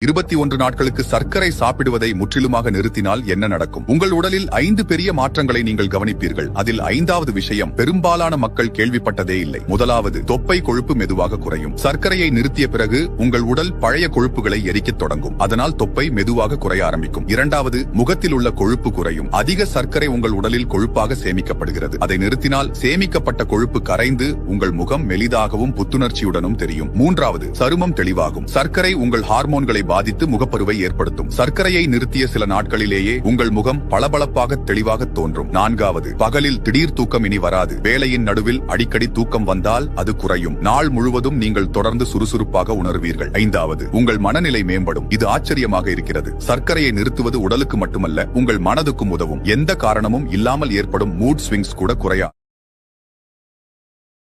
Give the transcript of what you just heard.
இருபத்தி ஒன்று நாட்களுக்கு சர்க்கரை சாப்பிடுவதை முற்றிலுமாக நிறுத்தினால் என்ன நடக்கும்? உங்கள் உடலில் ஐந்து பெரிய மாற்றங்களை நீங்கள் கவனிப்பீர்கள். அதில் ஐந்தாவது விஷயம் பெரும்பாலான மக்கள் கேள்விப்பட்டதே இல்லை. முதலாவது தொப்பை கொழுப்பு மெதுவாக குறையும். சர்க்கரையை நிறுத்திய பிறகு உங்கள் உடல் பழைய கொழுப்புகளை எரிக்கத் தொடங்கும். அதனால் தொப்பை மெதுவாக குறைய ஆரம்பிக்கும். இரண்டாவது முகத்தில் உள்ள கொழுப்பு குறையும். அதிக சர்க்கரை உங்கள் உடலில் கொழுப்பாக சேமிக்கப்படுகிறது. அதை நிறுத்தினால் சேமிக்கப்பட்ட கொழுப்பு கரைந்து உங்கள் முகம் மெலிதாகவும் புத்துணர்ச்சியுடனும் தெரியும். மூன்றாவது சருமம் தெளிவாகும். சர்க்கரை உங்கள் ஹார்மோன்களை பாதித்து முகப்பருவை ஏற்படுத்தும். சர்க்கரையை நிறுத்திய சில நாட்களிலேயே உங்கள் முகம் பளபளப்பாக தெளிவாக தோன்றும். நான்காவது பகலில் திடீர் தூக்கம் இனி வராது. வேலையின் நடுவில் அடிக்கடி தூக்கம் வந்தால் அது குறையும். நாள் முழுவதும் நீங்கள் தொடர்ந்து சுறுசுறுப்பாக உணர்வீர்கள். ஐந்தாவது உங்கள் மனநிலை மேம்படும். இது ஆச்சரியமாக இருக்கிறது. சர்க்கரையை நிறுத்துவது உடலுக்கு மட்டுமல்ல உங்கள் மனதுக்கும் உதவும். எந்த காரணமும் இல்லாமல் ஏற்படும் மூட் ஸ்விங்ஸ் கூட குறையா